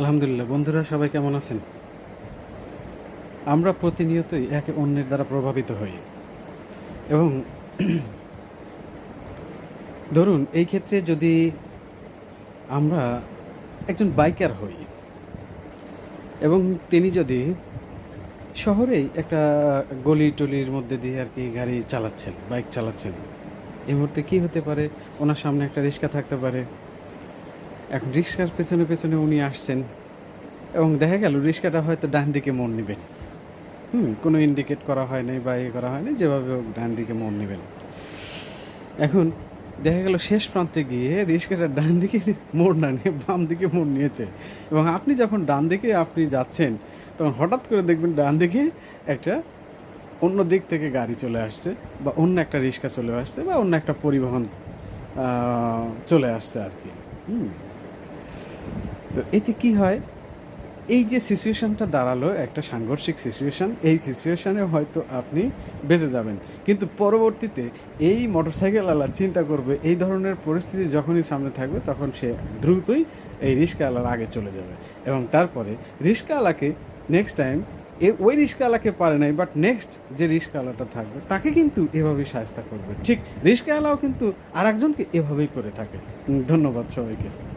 আলহামদুলিল্লাহ। বন্ধুরা, সবাই কেমন আছেন? আমরা প্রতিনিয়তই একে অন্যের দ্বারা প্রভাবিত হই। এবং ধরুন, এই ক্ষেত্রে যদি আমরা একজন বাইকার হই, এবং তিনি যদি শহরেই একটা গলি টলির মধ্যে দিয়ে আর কি গাড়ি চালাচ্ছেন, বাইক চালাচ্ছেন, এই মুহূর্তে কী হতে পারে? ওনার সামনে একটা রিক্সা থাকতে পারে। এখন রিক্সার পেছনে পেছনে উনি আসছেন এবং দেখা গেল রিক্সাটা হয়তো ডান দিকে মোড় নেবেন। হুম, কোনো ইন্ডিকেট করা হয় নাই বা ইয়ে করা হয় নাই, যেভাবে হোক ডান দিকে মোড় নেবেন। এখন দেখা গেল শেষ প্রান্তে গিয়ে রিক্সাটা ডান দিকে মোড় না নিয়ে বাম দিকে মোড় নিয়েছে এবং আপনি যখন ডান দিকে আপনি যাচ্ছেন, তখন হঠাৎ করে দেখবেন ডান দিকে একটা অন্য দিক থেকে গাড়ি চলে আসছে বা অন্য একটা রিক্সা চলে আসছে বা অন্য একটা পরিবহন চলে আসছে আর কি। হুম। তো এতে কি হয়? এই যে সিচুয়েশানটা দাঁড়াল, একটা সাংঘর্ষিক সিচুয়েশন, এই সিচুয়েশানে হয়তো আপনি বেঁচে যাবেন। কিন্তু পরবর্তীতে এই মোটরসাইকেলওয়ালা চিন্তা করবে, এই ধরনের পরিস্থিতি যখনই সামনে থাকবে, তখন সে দ্রুতই এই রিক্সাওয়ালার আগে চলে যাবে। এবং তারপরে রিক্সাওয়ালাকে নেক্সট টাইম এ, ওই রিক্সাওয়ালাকে পারে নাই বাট নেক্সট যে রিক্সাওয়ালাটা থাকবে, তাকে কিন্তু এভাবেই সাহায্য করবে। ঠিক রিক্সাওয়ালাও কিন্তু আর একজনকে এভাবেই করে থাকে। ধন্যবাদ সবাইকে।